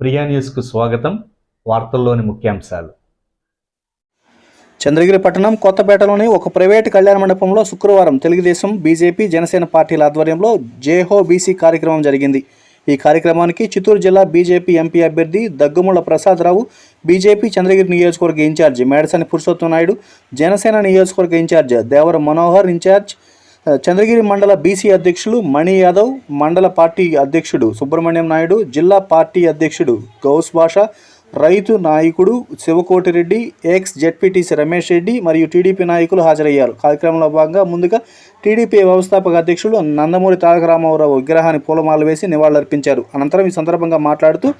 ప్రియా న్యూస్కు స్వాగతం. వార్తల్లోని ముఖ్యాంశాలు. చంద్రగిరి పట్టణం కొత్తపేటలోని ఒక ప్రైవేటు కళ్యాణ మండపంలో శుక్రవారం తెలుగుదేశం బీజేపీ జనసేన పార్టీల ఆధ్వర్యంలో జేహో బీసీ కార్యక్రమం జరిగింది. ఈ కార్యక్రమానికి చిత్తూరు జిల్లా బీజేపీ ఎంపీ అభ్యర్థి దగ్గుముళ్ళ ప్రసాదరావు బీజేపీ చంద్రగిరి నియోజకవర్గ ఇన్ఛార్జ్ మేడసాని పురుషోత్తం నాయుడు జనసేన నియోజకవర్గ in charge Devara Manohar in charge Chandragiri మండల బీసీ అధ్యక్షులు మణి యాదవ్ మండల పార్టీ అధ్యక్షుడు సుబ్రహ్మణ్యం నాయుడు జిల్లా పార్టీ అధ్యక్షుడు గౌస్ భాష రైతు నాయకుడు శివకోటిరెడ్డి ఎక్స్ జెడ్పీటీసీ రమేష్ రెడ్డి మరియు టీడీపీ నాయకులు హాజరయ్యారు. కార్యక్రమంలో భాగంగా ముందుగా టీడీపీ వ్యవస్థాపక అధ్యక్షుడు నందమూరి తారక రామారావు విగ్రహాన్ని పూలమాల వేసి నివాళులర్పించారు. అనంతరం ఈ సందర్భంగా మాట్లాడుతూ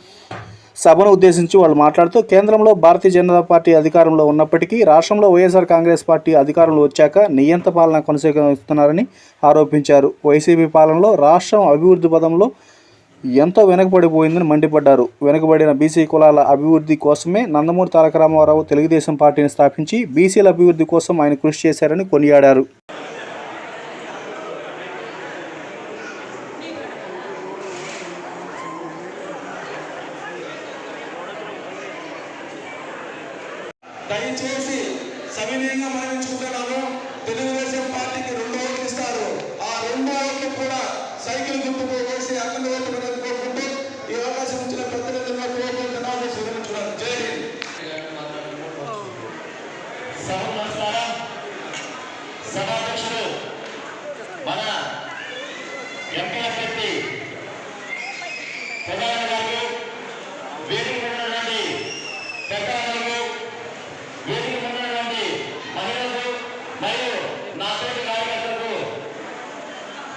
సభను ఉద్దేశించి వాళ్ళు మాట్లాడుతూ కేంద్రంలో భారతీయ జనతా పార్టీ అధికారంలో ఉన్నప్పటికీ రాష్ట్రంలో వైఎస్ఆర్ కాంగ్రెస్ పార్టీ అధికారంలో వచ్చాక నియంత పాలన కొనసాగిస్తున్నారని ఆరోపించారు. వైసీపీ పాలనలో రాష్ట్రం అభివృద్ధి పదంలో ఎంతో వెనకబడిపోయిందని మండిపడ్డారు. వెనుకబడిన బీసీ కులాల అభివృద్ధి కోసమే నందమూరి తారక రామారావు తెలుగుదేశం పార్టీని స్థాపించి బీసీల అభివృద్ధి కోసం ఆయన కృషి చేశారని కొనియాడారు. దయచేసి సవినీయంగా మనవించుకుంటున్నాము తెలుగుదేశం పార్టీకి రెండు ఓట్లు ఇస్తారు. ఆ రెండు ఓట్లు కూడా సైకిల్ గుర్తుకు వేసి అక్కడ ఓట్లు కోరుకుంటూ ఈ అవకాశం ఇచ్చిన ప్రతినిధులను కోరుకుంటున్నాము స్వీకరించున్నాను జై హింద్. నమస్కారం. సభాధ్యక్షుడు మన ఎంపీ అభ్యర్థి ప్రధాన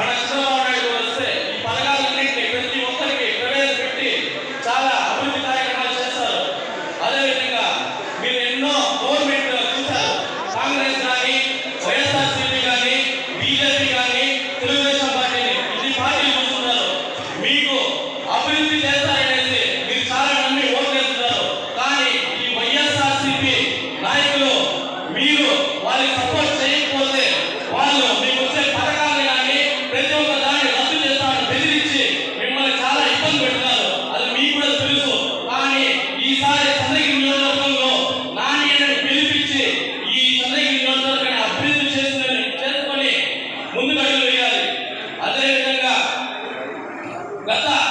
Para గత